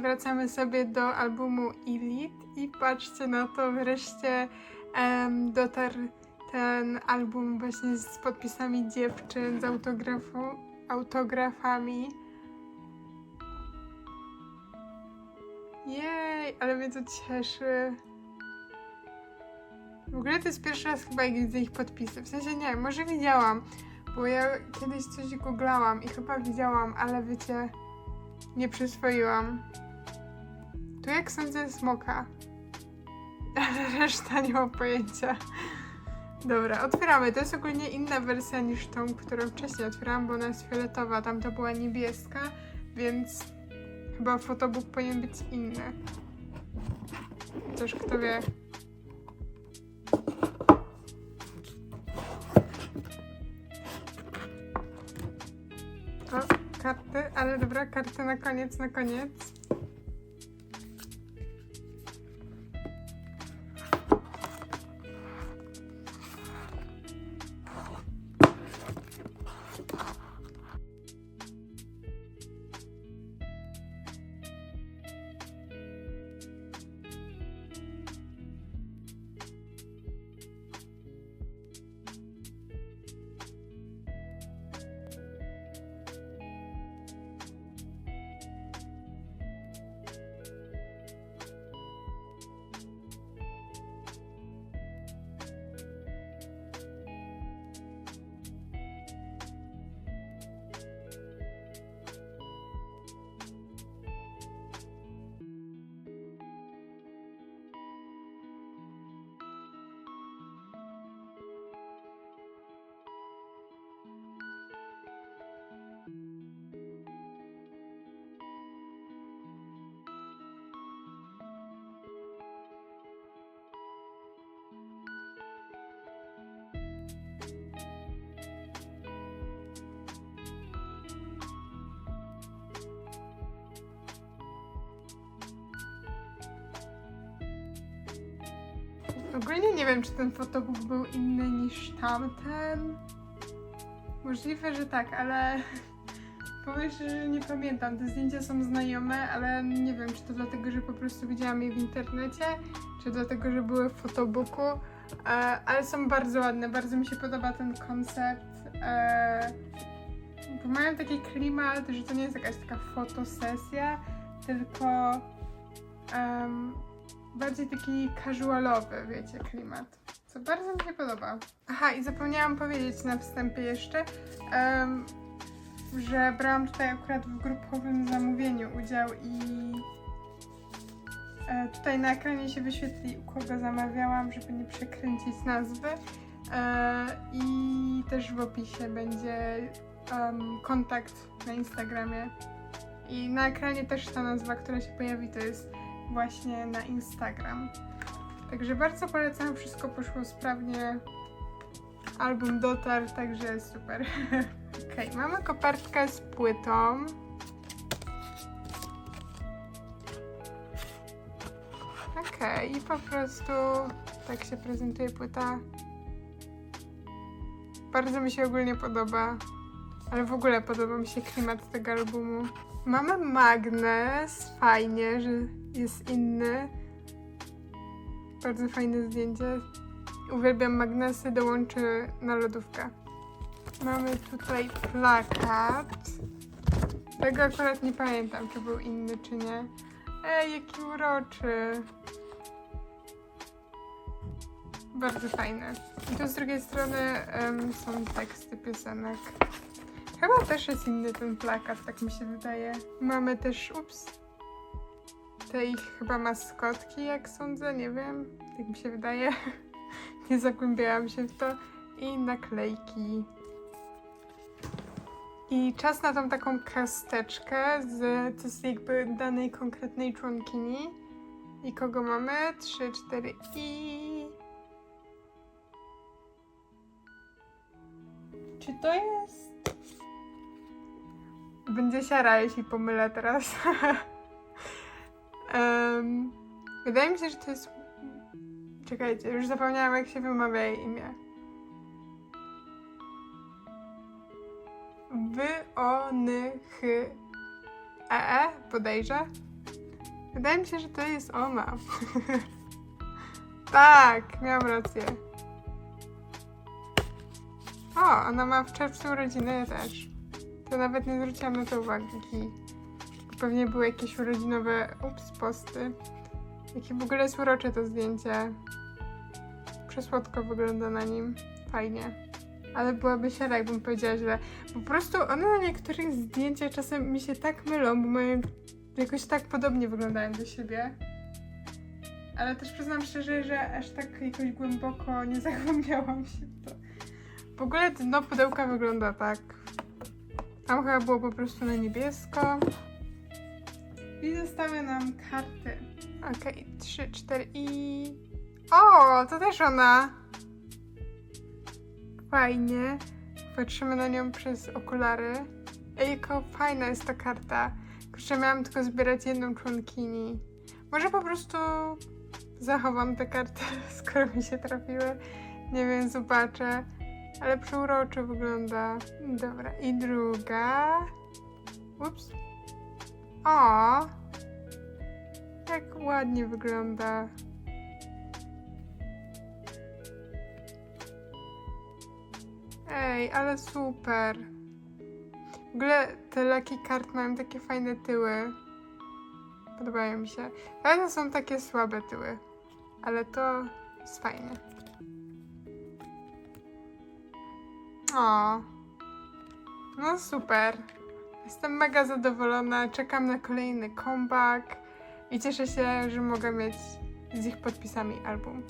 wracamy sobie do albumu Elite i patrzcie na to, wreszcie em, dotarł ten album właśnie z podpisami dziewczyn, z autografu, autografami. Jej, ale mnie to cieszy. W ogóle to jest pierwszy raz chyba, jak widzę ich podpisy. W sensie nie, może widziałam, bo ja kiedyś coś googlałam i chyba widziałam, ale wiecie, nie przyswoiłam. Tu jak sądzę smoka. Ale reszta nie mam pojęcia. Dobra, otwieramy. To jest ogólnie inna wersja niż tą, którą wcześniej otwierałam, bo ona jest fioletowa. Tam to była niebieska, więc chyba fotobook powinien być inny. Chociaż kto wie. O, karty, ale dobra, karty na koniec, na koniec. Ogólnie nie wiem, czy ten fotobook był inny niż tamten. Możliwe, że tak, ale powiem że nie pamiętam. Te zdjęcia są znajome, ale nie wiem, czy to dlatego, że po prostu widziałam je w internecie, czy dlatego, że były w fotobooku. E, ale są bardzo ładne, bardzo mi się podoba ten koncept. E, bo mają taki klimat, że to nie jest jakaś taka fotosesja, tylko em, bardziej taki casualowy, wiecie, klimat. Co bardzo mi się podoba. Aha, i zapomniałam powiedzieć na wstępie jeszcze, em, że brałam tutaj akurat w grupowym zamówieniu udział i e, tutaj na ekranie się wyświetli, u kogo zamawiałam, żeby nie przekręcić nazwy. E, I też w opisie będzie kontakt na Instagramie. I na ekranie też ta nazwa, która się pojawi, to jest właśnie na Instagram. Także bardzo polecam, wszystko poszło sprawnie. Album dotarł, także super. ok, mamy kopertkę z płytą. Ok, i po prostu tak się prezentuje płyta. Bardzo mi się ogólnie podoba, ale w ogóle podoba mi się klimat tego albumu. Mamy magnes, fajnie, że jest inny. Bardzo fajne zdjęcie. Uwielbiam magnesy, dołączy na lodówkę. Mamy tutaj plakat. Tego akurat nie pamiętam, czy był inny, czy nie. Ej, jaki uroczy. Bardzo fajny. I tu z drugiej strony em, są teksty piosenek. Chyba też jest inny ten plakat, tak mi się wydaje. Mamy też, ups, te ich chyba maskotki, jak sądzę, nie wiem, tak mi się wydaje. nie zagłębiałam się w to. I naklejki. I czas na tą taką kasteczkę z, to jest jakby danej konkretnej członkini. I kogo mamy? Trzy, cztery i... Czy to jest... Będzie siara, jeśli pomylę teraz. Em, wydaje mi się, że to jest. Czekajcie, już zapomniałam, jak się wymawia jej imię. Wy, o, ny, chy, e, e, podejrzę. Wydaje mi się, że to jest ona. tak, miałam rację. O, ona ma w czerwcu urodziny, też. To nawet nie zwróciłam na to uwagi. Pewnie były jakieś urodzinowe, ups, posty. Jakie w ogóle jest urocze to zdjęcie. Przesłodko wygląda na nim. Fajnie. Ale byłaby siara, jakbym powiedziała źle. Po prostu one na niektórych zdjęciach czasem mi się tak mylą, bo mają jakoś tak podobnie wyglądają do siebie. Ale też przyznam szczerze, że aż tak jakoś głęboko nie zagłębiałam się w to. W ogóle dno pudełka wygląda tak. Tam chyba było po prostu na niebiesko. I zostały nam karty. Okej, trzy, cztery i... O, to też ona! Fajnie. Patrzymy na nią przez okulary. Ej, jaka fajna jest ta karta. Kurczę, miałam tylko zbierać jedną członkini. Może po prostu zachowam tę kartę, skoro mi się trafiły. Nie wiem, zobaczę. Ale przeuroczo wygląda. Dobra, i druga. Ups. O! Jak ładnie wygląda. Ej, ale super. W ogóle te leki kart mają takie fajne tyły. Podobają mi się. Ale to są takie słabe tyły. Ale to jest fajne. O. No super. Jestem mega zadowolona. Czekam na kolejny comeback. I cieszę się, że mogę mieć z ich podpisami album.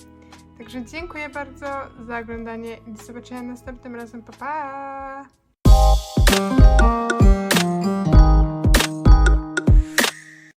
Także dziękuję bardzo za oglądanie i do zobaczenia następnym razem. Pa, pa!